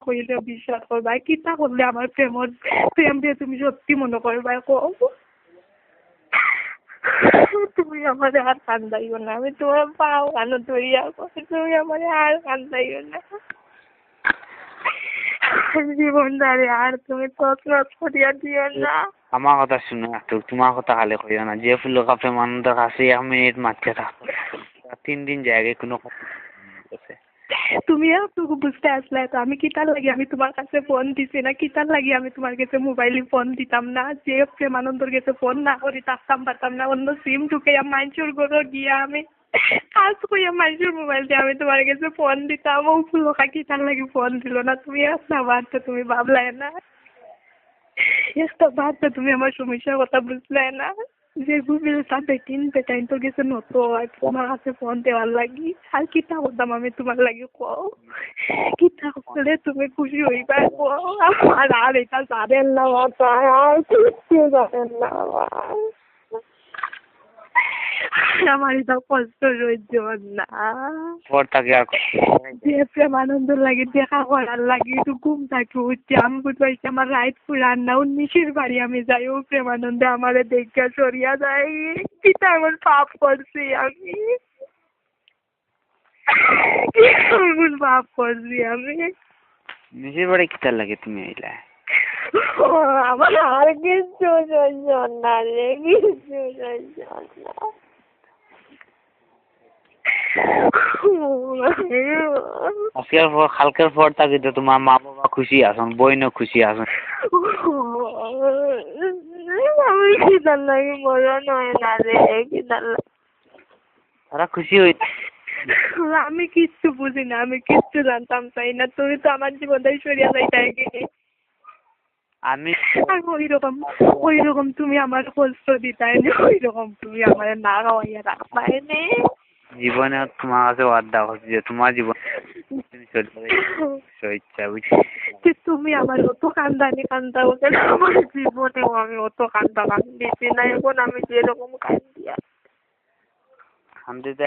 কইলে বিশ্বাস করবা কিতা করলে আমার প্রেমর প্রেম দিয়ে তুমি সত্যি মনে করবা কও। তুমি আমার আর কান্দাইও না। আমি তোমার পাও কানো ধরিয়া তুমি আমার আর কান্দাইও না। জীবন দাঁড়ে আর তুমি তৎনত করিয়া দিও না। আমার কথা শুনো একটু, তোমার কথা খালি কইও না। যে ফুল কাপে মানুষের কাছে এক মিনিট মারতে থাকো। তিন দিন কোনো কথা তুমি এতটুকু বুঝতে আসলে, তো আমি কিতার লাগি আমি তোমার কাছে ফোন দিছি না? কিতার লাগি আমি তোমার কাছে মোবাইলে ফোন দিতাম না? যে প্রেমানন্দর কাছে ফোন না করি থাকতাম পারতাম না, অন্য সিম ঢুকে মাইনসুর ঘরে গিয়া আমি কাজ করিয়া মাইনসুর মোবাইল দিয়ে আমি তোমার কাছে ফোন দিতাম। ও ফুলকা কিতার লাগি ফোন দিল না? তুমি বার তো তুমি ভাবলাই না। একটা তো তুমি আমার সমস্যার কথা বুঝলে না। যে গুগল তার বেটিন বেটাইন তোর কাছে নতো আর তোমার কাছে ফোন দেওয়ার লাগি। আর কিতা করতাম আমি তোমার লাগি কও? কিতা করলে তুমি খুশি হইবা কও? আর আর এটা জানেন না মাথা আর কিচ্ছু জানেন আমার এটা কষ্ট না। পর যে প্রেম আনন্দ লাগে দেখা করার লাগে একটু ঘুম থাকি উঠছি আমি বুঝতে আমার রাইট পুরান না উনিশের বাড়ি আমি যাই ও প্রেমানন্দে আমার দেখা সরিয়া যায়। কিটা আমার পাপ করছি আমি? পাপ করছি আমি? নিজের বাড়ি কিতার লাগে তুমি আইলা? আমার আর সহ্য না রে সহ্য না। আজকের পর কালকের পর তাকে তো তোমার মা বাবা খুশি আছেন বইনও খুশি আছেন। আমি কিদার লাগে মরণ হয় না রে কিদার লাগে তারা খুশি হই আমি কিচ্ছু বুঝি না আমি কিচ্ছু জানতাম চাই না? তুমি তো আমার জীবনটাই সরিয়া যাইতে কি? আমি ওই রকম ওই রকম তুমি আমার কষ্ট দিতাই নি ওই রকম তুমি আমার না খাওয়াইয়া রাখবাই নি। জীবনে তোমার কাছে করছি যে তোমার জীবন তুমি চলে যাবে ইচ্ছা বুঝছি তুমি আমার অত কান্দানি কান্দা ওকে আমার জীবনেও আমি অত কান্দা কান্দিছি না এখন আমি যেরকম কান্দি কান্দিতে